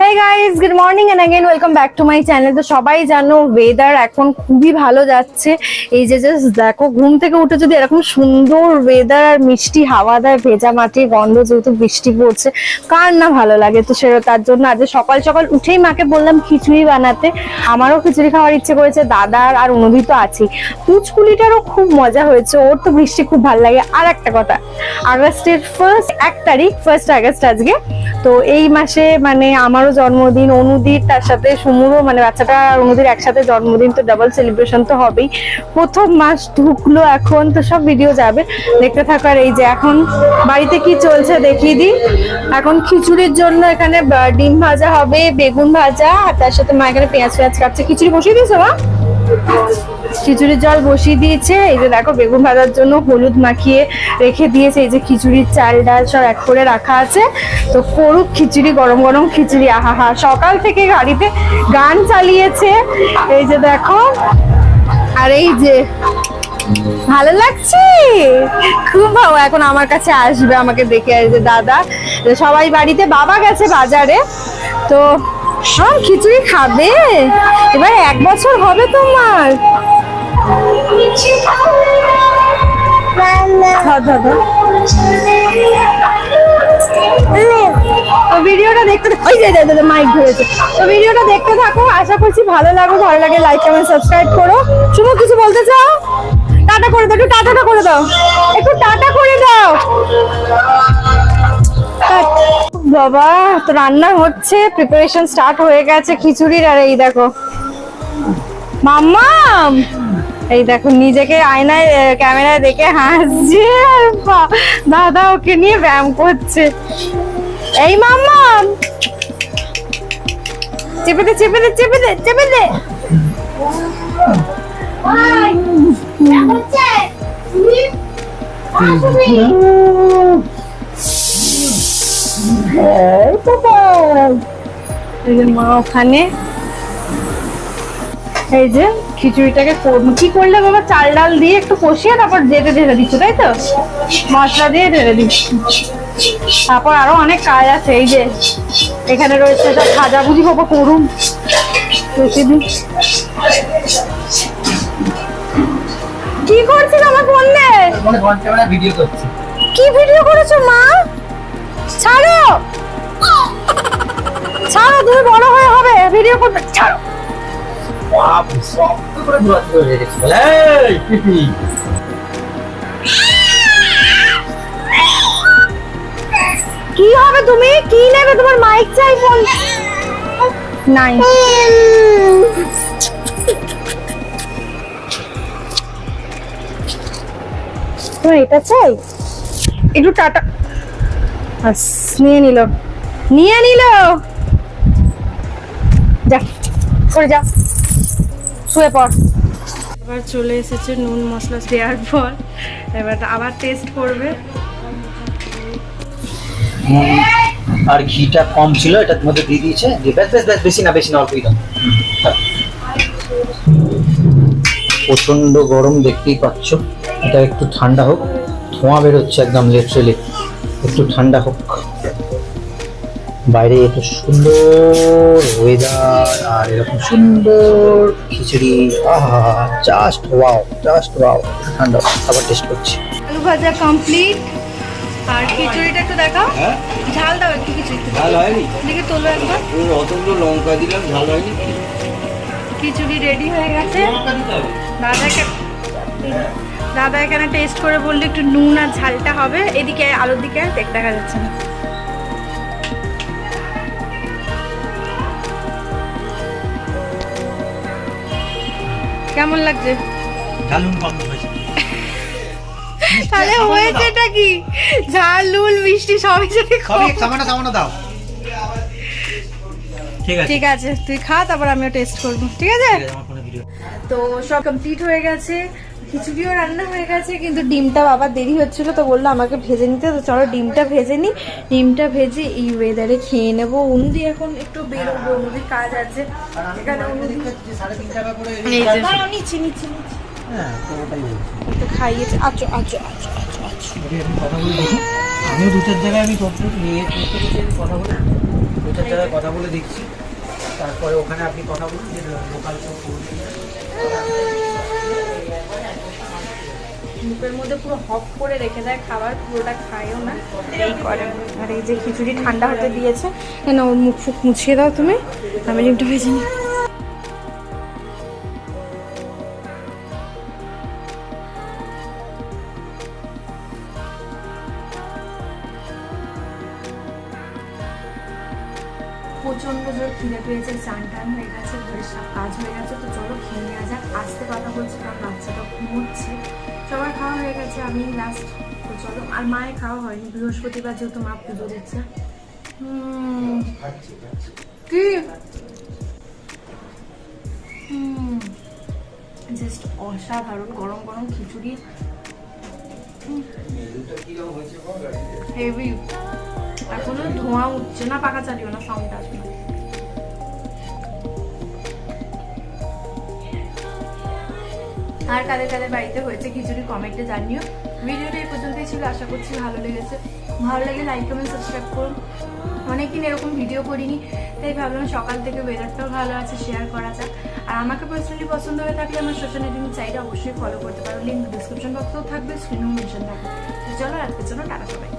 Hey guys good morning and again welcome back to my channel তো সবাই জানো weather এখন খুবই ভালো যাচ্ছে। এই যে জাস্ট দেখো, ঘুম থেকে উঠে যদি এরকম সুন্দর ওয়েদার আর মিষ্টি হাওয়া দেয়, ভেজা মাটির গন্ধ যেহেতু বৃষ্টি পড়ছে, কার না ভালো লাগে? তো সে তার জন্য আজ সকাল সকাল উঠেই মাকে বললাম খিচুড়ি বানাতে। আমারও খিচুড়ি খাওয়ার ইচ্ছে করেছে, দাদার আর অনুভি তো আছেই। পুচকুলিটারও খুব মজা হয়েছে, ওর তো বৃষ্টি খুব ভালো লাগে। আর একটা কথা, আগস্টের ফার্স্ট এক তারিখ ফার্স্ট আগস্ট আজকে। তো এই মাসে মানে আমার আমারও জন্মদিন অনুদির তার সাথে সুমুরও মানে বাচ্চাটা অনুদির একসাথে জন্মদিন, তো ডাবল সেলিব্রেশন তো হবেই। প্রথম মাস ঢুকলো এখন, তো সব ভিডিও যাবে। দেখতে থাকার এই যে এখন বাড়িতে কি চলছে দেখিয়ে দিই। এখন খিচুড়ির জন্য এখানে ডিম ভাজা হবে, বেগুন ভাজা, আর তার সাথে মা এখানে পেঁয়াজ পেঁয়াজ কাটছে। খিচুড়ি বসিয়ে দিয়েছ মা? খিচুড়ির জল বসিয়ে দিয়েছে। এই যে দেখো, বেগুন ভাজার জন্য হলুদ মাখিয়ে রেখে দিয়েছে। এই যে খিচুড়ির চাল, ডাল সব এক করে রাখা আছে। তো করুক খিচুড়ি, গরম গরম খিচুড়ি। আহা হা সকাল থেকে গাড়িতে গান চালিয়েছে। এই যে দেখো, আর এই যে, ভালো লাগছে? খুব ভালো। এখন আমার কাছে আসবে আমাকে দেখে। যে দাদা, সবাই বাড়িতে, বাবা গেছে বাজারে। তো সব খিচুড়ি খাবে? এবার এক বছর হবে তোমার। ভিডিওটা দেখতে ওই যে দাদা মাইক ধরেছে। তো ভিডিওটা দেখতে থাকো, আশা করছি ভালো লাগবে ভালো লাগে লাইক কমেন্ট সাবস্ক্রাইব করো। শুভ কিছু বলতে চাও? টাটা করে দাও, একটু টাটাটা করে দাও। একটু টাটা করে দাও। বাবা তো রান্না হচ্ছে প্রিপারেশন স্টার্ট হয়ে গেছে খিচুড়ির আর এই দেখো। মাম্মাম! এই দেখো নিজেকে আয়নায় ক্যামেরায় দেখে হাসছে বা- দাদা ওকে নিয়ে ব্যায়াম করছে। এই মাম্মাম! চেপে দে চেপে দে চেপে দে চেপে দে। মা ওখানে। এই যে খিচুড়িটাকে কর- কি করলে বাবা? চাল ডাল দিয়ে একটু কষিয়ে তারপর যেতে ঢেলে দিচ্ছ তাই তো? মশলা দিয়ে ঢেলে দিচ্ছি। তারপর আরও অনেক কাজ আছে এই যে এখানে রয়েছে সব ভাজাভুজি বাবা করুন। রেখে কি করছিস আমার ফোন করছি। কি ভিডিও করেছ মা? ছাড়ো! ছাড়ো তুমি বড় হয়ে হবে। ভিডিও করবে। ছাড়ো। কি হবে তুমি? কি নেবে তোমার মাইক চাই ফোন নাই এটা চাই? একটু টাটা নিয়ে নিল। নিয়ে নিল। যা করে যা। শুয়ে পড়। এবার চলে এসেছে নুন মশলা দেওয়ার পর। এবার আবার টেস্ট করবে। আর ঘিটা কম ছিল এটার মধ্যে দিয়ে দিয়েছে। যে বেশ বেশ বেশ বেশি না বেশি না অল্পই দাও প্রচণ্ড গরম দেখতেই পাচ্ছ। এটা একটু ঠান্ডা হোক। ধোঁয়া বেরোচ্ছে একদম লিটারেলি একটু ঠান্ডা হোক। বাইরে এত সুন্দর ওয়েদার আর এরকম সুন্দর খিচুড়ি। আহা জাস্ট ওয়াও জাস্ট ওয়াও ঠান্ডা। আবার টেস্ট করছি। আলু ভাজা কমপ্লিট আর খিচুড়িটা একটু দেখাও। হ্যাঁ? ঝাল দাও একটু খিচুড়ি ঝাল হয়নি? দেখে তোলো একবার। অতগুলো লঙ্কা দিলাম ঝাল হয়নি? খিচুড়ি রেডি হয়ে গেছে। দাদাকে দাদা এখানে টেস্ট করে বললে একটু নুন আর ঝালটা হবে এদিকে আলুর দিকে দেখ দেখা যাচ্ছে না। কেমন লাগছে? কম হয়েছে। তাহলে হয়েছেটা কি? ঝাল নুন মিষ্টি সবই সবই সামান্য সামান্য দাও। ঠিক আছে। তুই খা তারপর আমিও টেস্ট করব। ঠিক আছে? তো সব কমপ্লিট হয়ে গেছে। খিচুড়িও রান্না হয়ে গেছে কিন্তু ডিমটা বাবার দেরি হচ্ছিল তো বলল আমাকে ভেজে নিতে তো চলো ডিমটা ভেজে নি ডিমটা ভেজে এই ওয়েদারে খেয়ে নেব। উনুদি এখন একটু বেরোবো উনুদির কাজ আছে। এখানে উনুদি হ্যাঁ খাইয়েছে। আচ্ছা আচ্ছা আচ্ছা আচ্ছা আচ্ছা। আমি কথা বলে দেখি। আমিও দু চার জায়গায় আমি নিয়ে কথা বলে। পঞ্চাশ জায়গায় কথা বলে দেখছি। তারপরে ওখানে আপনি কথা বলুন যে লোকাল মুখের মধ্যে পুরো হপ করে রেখে দেয় খাবার পুরোটা খায়ও না। এই করে। আর এই যে খিচুড়ি ঠান্ডা হতে দিয়েছে। কেন ওর মুখ ফুক মুছিয়ে দাও তুমি। আমি ডিমটা ভেজে নিই। প্রচণ্ড জোর খিদে পেয়েছে চান টান হয়ে গেছে ঘরের সব কাজ হয়ে গেছে তো চলো খেয়ে নেওয়া যাক। আসতে কথা বলছি কারণ বাচ্চাটা ঘুমোচ্ছে। সবার খাওয়া হয়ে গেছে আমি লাস্ট তো চলো। আর মায়ের খাওয়া হয়নি বৃহস্পতিবার যেহেতু মা পুজো দিচ্ছে। হুম, কি? জাস্ট অসাধারণ গরম গরম খিচুড়ি। হেভি এখনও ধোঁয়া উঠছে না পাকা চালিও না সাউন্ড আসবে। আর কাদের কাদের বাড়িতে হয়েছে খিচুড়ি কমেন্টে জানিও। ভিডিওটা এই পর্যন্তই ছিল, আশা করছি ভালো লেগেছে। ভালো লাগে লাইক কমেন্ট সাবস্ক্রাইব করুন। অনেকদিন এরকম ভিডিও করিনি, তাই ভাবলাম সকাল থেকে ওয়েদারটাও ভালো আছে শেয়ার করা যাক। আর আমাকে পার্সোনালি পছন্দ হয়ে থাকলে আমার সোশ্যাল নেটিং চাইটা অবশ্যই ফলো করতে পারো। লিঙ্ক ডিসক্রিপশন বক্সেও থাকবে স্ক্রিনেও মেনশন থাকবে। চলো, আজকের জন্য টাটা সবাই